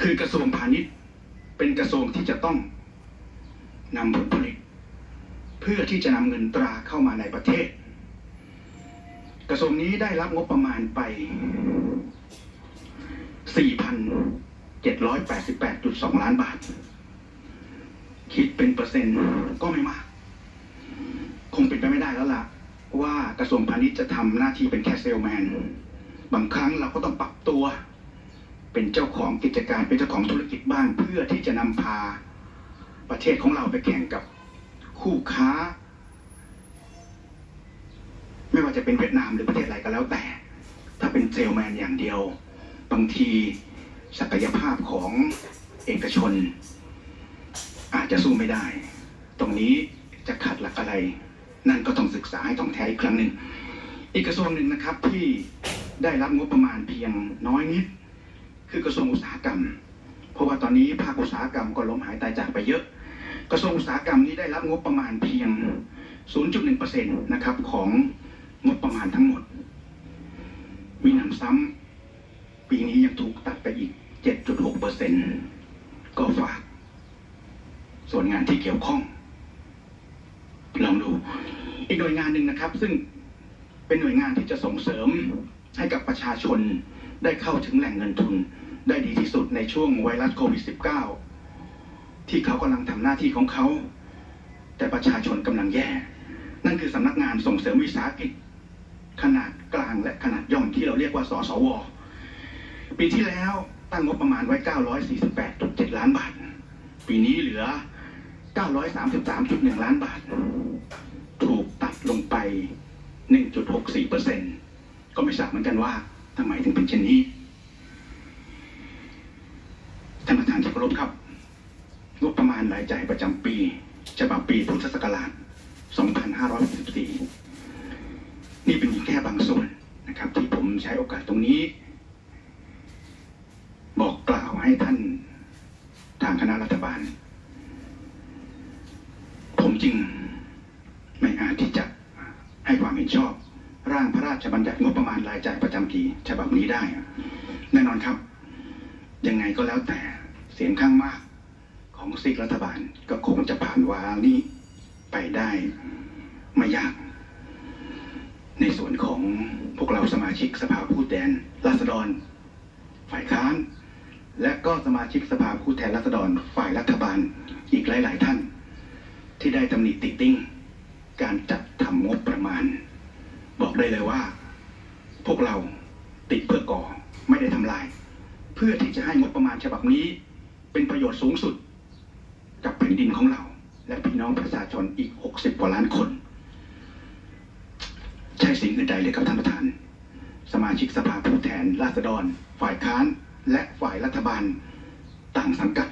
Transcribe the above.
คือกระทรวงพาณิชย์เป็นกระทรวงที่จะต้องนำผลผลิต เพื่อที่จะนำเงินตราเข้ามาในประเทศ กระทรวงนี้ได้รับงบประมาณไป 4,788.2 ล้านบาท คิดเป็นเปอร์เซ็นต์ก็ไม่มาก คงเป็นไปไม่ได้แล้วล่ะ ว่ากระทรวงพาณิชย์จะทำหน้าที่เป็นแค่เซลแมน บางครั้งเราก็ต้องปรับตัว เป็นเจ้าของกิจการเป็นเจ้าของธุรกิจบ้าง เพื่อที่จะนำพาประเทศของเราไปแข่งกับคู่ค้า ไม่ว่าจะเป็นเวียดนามหรือประเทศอะไรก็แล้วแต่ ถ้าเป็นเซลแมนอย่างเดียว บางทีศักยภาพของเอกชน อาจจะสู้ไม่ได้ ตรงนี้จะขัดหลักอะไร นั่นก็ต้องศึกษาให้ท่องแท้อีกครั้งหนึ่งอีกกระทรวงหนึ่งนะครับที่ได้รับงบประมาณเพียงน้อยนิด คือกระทรวงอุตสาหกรรม เพราะว่าตอนนี้ภาคอุตสาหกรรมก็ล้มหายตายจากไปเยอะ กระทรวงอุตสาหกรรมนี้ได้รับงบประมาณเพียง 0.1%นะครับของงบประมาณทั้งหมด มีหนำซ้ำปีนี้ยังถูกตัดไปอีก 7.6%ก็ฝาก ส่วนงานที่เกี่ยวข้องลองดูอีกหน่วยงานหนึ่งนะครับ ซึ่งเป็นหน่วยงานที่จะส่งเสริมให้กับประชาชน ได้เข้าถึงแหล่งเงินทุน ได้ดีที่สุดในช่วงไวรัสโควิด -19 ที่เขากำลังทำหน้าที่ของเขา แต่ประชาชนกำลังแย่ นั่นคือสำนักงานส่งเสริมวิสาหกิจ ขนาดกลางและขนาดย่อมที่เราเรียกว่าสสว ปีที่แล้วตั้งงบประมาณไว้ 948.7 ล้านบาท ปีนี้เหลือ 933.1 ล้านบาท ถูกตัดลงไป 1.64เปอร์เซ็นก็ไม่ทราบเหมือนกันว่า ทำไมถึงเป็นเช่นนี้ท่านประธานที่เคารพครับงบประมาณรายจ่ายประจำปีฉบับปีพุทธศักราช 2564 นี่เป็นเพียงแค่บางส่วนนะครับ ที่ผมใช้โอกาสตรงนี้ บอกกล่าวให้ท่านทางคณะรัฐบาล ผมจึงไม่อาจที่จะให้ความเห็นชอบ ร่างพระราชบัญญัติงบประมาณรายจ่ายประจำปีฉบับนี้ได้แน่นอนครับ ยังไงก็แล้วแต่เสียงข้างมากของซีกรัฐบาลก็คงจะผ่านวาระนี้ไปได้ไม่ยาก ในส่วนของพวกเราสมาชิกสภาผู้แทนราษฎร ฝ่ายค้าน และก็สมาชิกสภาผู้แทนราษฎรฝ่ายรัฐบาลอีกหลาย ๆ ท่าน ที่ได้ตำหนิติติ้งการจัดทำงบประมาณ บอกได้เลยว่า พวกเราติดเพื่อก่อไม่ได้ทำลาย เพื่อที่จะให้งบประมาณฉบับนี้ เป็นประโยชน์สูงสุด กับแผ่นดินของเรา และพี่น้องประชาชนอีก 60 กว่าล้านคน ใช่สิ่งอื่นใดเลยครับท่านประธาน สมาชิกสภาผู้แทนราษฎร ฝ่ายค้านและฝ่ายรัฐบาล ต่างสังกัด